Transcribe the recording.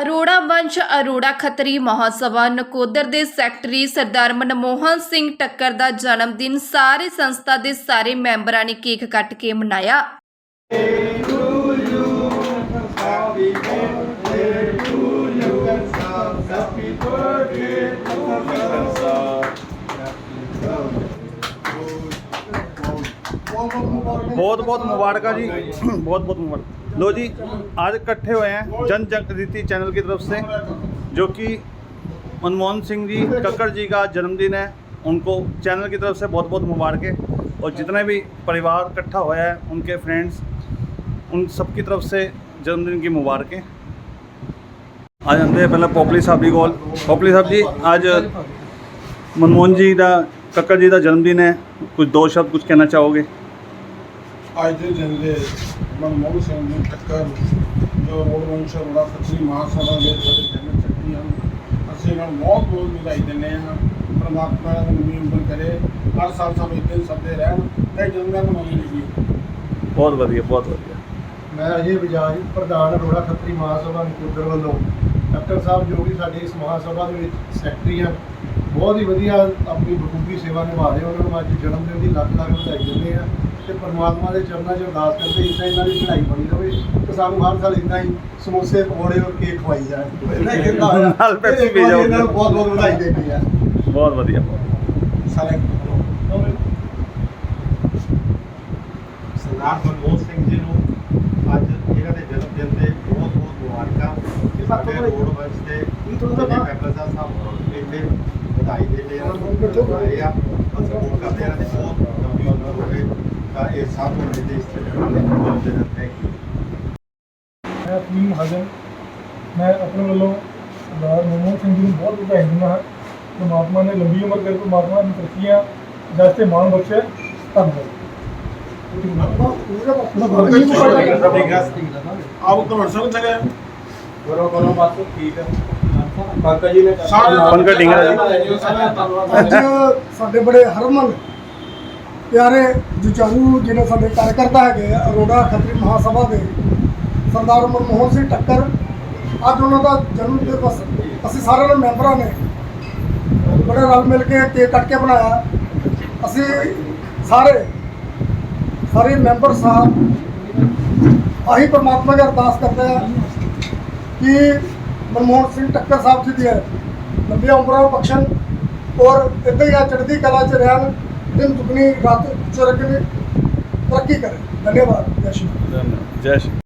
ਅਰੋੜਾ ਵੰਸ਼ ਅਰੋੜਾ ਖੱਤਰੀ ਮਹਾਸਭਾ ਨਕੋਦਰ ਦੇ ਸੈਕਟਰੀ ਸਰਦਾਰ ਮਨਮੋਹਨ ਸਿੰਘ ਟੱਕਰ ਦਾ ਜਨਮ ਦਿਨ ਸਾਰੇ ਸੰਸਥਾ ਦੇ ਸਾਰੇ ਮੈਂਬਰਾਂ ਨੇ ਕੇਕ ਕੱਟ ਕੇ ਮਨਾਇਆ। ਬਹੁਤ ਬਹੁਤ ਮੁਬਾਰਕਾਂ ਜੀ। ਬਹੁਤ ਬਹੁਤ लो जी, आज इकट्ठे हुए हैं जन जागृति चैनल की तरफ़ से, जो कि मनमोहन सिंह जी, कक्कड़ जी का जन्मदिन है, उनको चैनल की तरफ़ से बहुत बहुत मुबारकें। और जितने भी परिवार इकट्ठा हुआ है, उनके फ्रेंड्स उन सब की तरफ़ से जन्मदिन की मुबारकें। आज हमने पहले पोपली साहब जी कॉल पोपली साहब जी, आज मनमोहन जी का, कक्कड़ जी का जन्मदिन है। कुछ दो शब्द कुछ कहना चाहोगे? आज ਮਨਮੋਹਨ ਸਿੰਘ ਨੂੰ ਟੱਕਰ ਜੋ ਰੋਡਵੰਸ਼ ਅਰੋੜਾ ਖੱਤਰੀ ਮਹਾਸਭਾ ਦੇ ਸਾਡੇ ਜਨਰਲ ਸੈਕਟਰੀ ਹਨ। ਅਸੀਂ ਇਹਨਾਂ ਨੂੰ ਬਹੁਤ ਬਹੁਤ ਵਧਾਈ ਦਿੰਦੇ ਹਾਂ। ਪਰਮਾਤਮਾ ਇਹਨਾਂ ਨੂੰ ਉਮੀਦ ਕਰੇ। ਹਰ ਸਾਲ ਸਾਨੂੰ ਇੱਦਾਂ ਹੀ ਸੱਦੇ ਰਹਿਣ ਤੇ ਜਨਮਦਿਨ ਮਨਾਈ ਜੀ ਬਹੁਤ ਵਧੀਆ ਬਹੁਤ ਵਧੀਆ। ਮੈਂ ਅਜੇ ਬਜਾਜ ਪ੍ਰਧਾਨ ਅਰੋੜਾ ਖੱਤਰੀ ਮਹਾਸਭਾ ਨਕੋਦਰ ਵੱਲੋਂ ਡਾਕਟਰ ਸਾਹਿਬ ਜੋ ਵੀ ਸਾਡੇ ਇਸ ਮਹਾਸਭਾ ਦੇ ਵਿੱਚ ਸੈਕਟਰੀ ਹਨ ਬਹੁਤ ਹੀ ਵਧੀਆ ਆਪਣੀ ਬਖੂਬੀ ਸੇਵਾ ਨਿਭਾ ਰਹੇ ਉਹਨਾਂ ਨੂੰ ਅੱਜ ਜਨਮ ਦਿਨ ਦੀ ਲੱਖ ਲੱਖ ਵਧਾਈ ਦਿੰਦੇ ਆ ਤੇ ਪਰਮਾਤਮਾ ਦੇ ਚਰਨਾਂ 'ਚ ਅਰਦਾਸ ਕਰਦੇ ਇੱਦਾਂ ਇਹਨਾਂ ਦੀ ਚੜ੍ਹਾਈ ਬਣੀ ਰਹੇ ਤੇ ਸਾਨੂੰ ਹਰ ਸਾਲ ਇੱਦਾਂ ਹੀ ਸਮੋਸੇ ਪਕੌੜੇ ਔਰ ਕੇਕ ਖਵਾਈ ਜਾਣ। ਨਾਲ ਪੈਪਸੀ ਤੇ ਪੀ ਜਾਓ। ਇਹਨਾਂ ਨੂੰ ਬਹੁਤ ਬਹੁਤ ਵਧਾਈ ਦਿੰਦੇ ਆ। ਬਹੁਤ ਵਧੀਆ। ਬਹੁਤ ਸਾਰੇ ਸਰਦਾਰ ਮਨਮੋਹਨ ਸਿੰਘ ਜੀ ਨੂੰ ਅੱਜ ਇਹਨਾਂ ਦੇ ਜਨਮ ਦਿਨ ਤੇ ਬਹੁਤ ਬਹੁਤ ਮੁਬਾਰਕਾਂ ਸਾਡੇ ਰੋਡ ਵੰਸ਼ ਦੇ ਜਿਹੜੇ ਮੈਂਬਰ ਸਾਹਿਬ ਸਾਹਿਬ ਇੱਥੇ ਵਧਾਈ ਦੇ ਲਈ ਆਏ ਆ। ਅਸੀਂ ਉਹ ਕਰਦੇ ਹਾਂ। ਤੇ ਬਹੁਤ ਲੰਬੀ ਉਮਰ ਹੋਵੇ ਤਾਂ ਇਹ ਸਭ ਨੂੰ ਦੇ ਇਸ ਤਰ੍ਹਾਂ ਦੇ ਬਹੁਤ ਦਿਨ ਥੈਂਕ ਯੂ ਮੈਂ ਅਪੀਲ ਹਾਜ਼ਰ ਮੈਂ ਆਪਣੇ ਵੱਲੋਂ ਸਰਦਾਰ ਮਨਮੋਹਨ ਸਿੰਘ ਜੀ ਨੂੰ ਬਹੁਤ ਵਧਾਈ ਦਿੰਦਾ ਹਾਂ। ਪਰਮਾਤਮਾ ਨੇ ਲੰਬੀ ਉਮਰ ਕਰੇ ਪਰਮਾਤਮਾ ਨੂੰ ਤਰੱਕੀਆਂ ਜਸਤੇ ਮਾਣ ਬਖਸ਼ੇ ਧੰਨਵਾਦ। ਆਪ ਕਮਰ ਸਿੰਘ ਸਕੇ ਕਰੋ ਕਰੋ ਬਸ ਠੀਕ ਹੈ ਕਾਕਾ ਜੀ ਨੇ ਸਾਰੇ ਪੰਕਜ ਡਿੰਗਰਾ ਜੀ। ਧੰਨਵਾਦ ਅੱਜ ਸਾਡੇ ਬੜੇ ਹਰਮਨ ਪਿਆਰੇ ਜੁਝਾਰੂ ਜਿਹਨੇ ਸਾਡੇ ਕਾਰਜਕਰਤਾ ਹੈਗੇ ਆ, ਅਰੋੜਾ ਖੱਤਰੀ ਮਹਾਸਭਾ ਦੇ ਸਰਦਾਰ ਮਨਮੋਹਨ ਸਿੰਘ ਟੱਕਰ। ਅੱਜ ਉਹਨਾਂ ਦਾ ਜਨਮ ਦਿਵਸ। ਅਸੀਂ ਸਾਰੇ ਮੈਂਬਰਾਂ ਨੇ ਬੜੇ ਰਲ ਮਿਲ ਕੇ ਕੇਕ ਕੱਟ ਕੇ ਬਣਾਇਆ। ਅਸੀਂ ਸਾਰੇ ਸਾਰੇ ਮੈਂਬਰ ਸਾਹਿਬ ਆਹੀ ਪਰਮਾਤਮਾ ਦੀ ਅਰਦਾਸ ਕਰਦੇ ਆ। ਕਿ ਮਨਮੋਹਨ ਸਿੰਘ ਟੱਕਰ ਸਾਹਿਬ ਜੀ ਦੀ ਲੰਬੀਆਂ ਉਮਰਾਂ ਬਖਸ਼ਣ ਔਰ ਇੱਦਾਂ ਹੀ ਆ, ਚੜ੍ਹਦੀ ਕਲਾ ਚ ਰਹਿਣ, ਦਿਨ ਦੁਗਣੀ, ਰਾਤ ਚੁਰਗਣੀ। ਤਰੱਕੀ ਕਰੇ। ਧੰਨਵਾਦ। ਜੈ ਸ਼੍ਰੀ ਰਾਮ। ਜੈ ਸ਼੍ਰੀ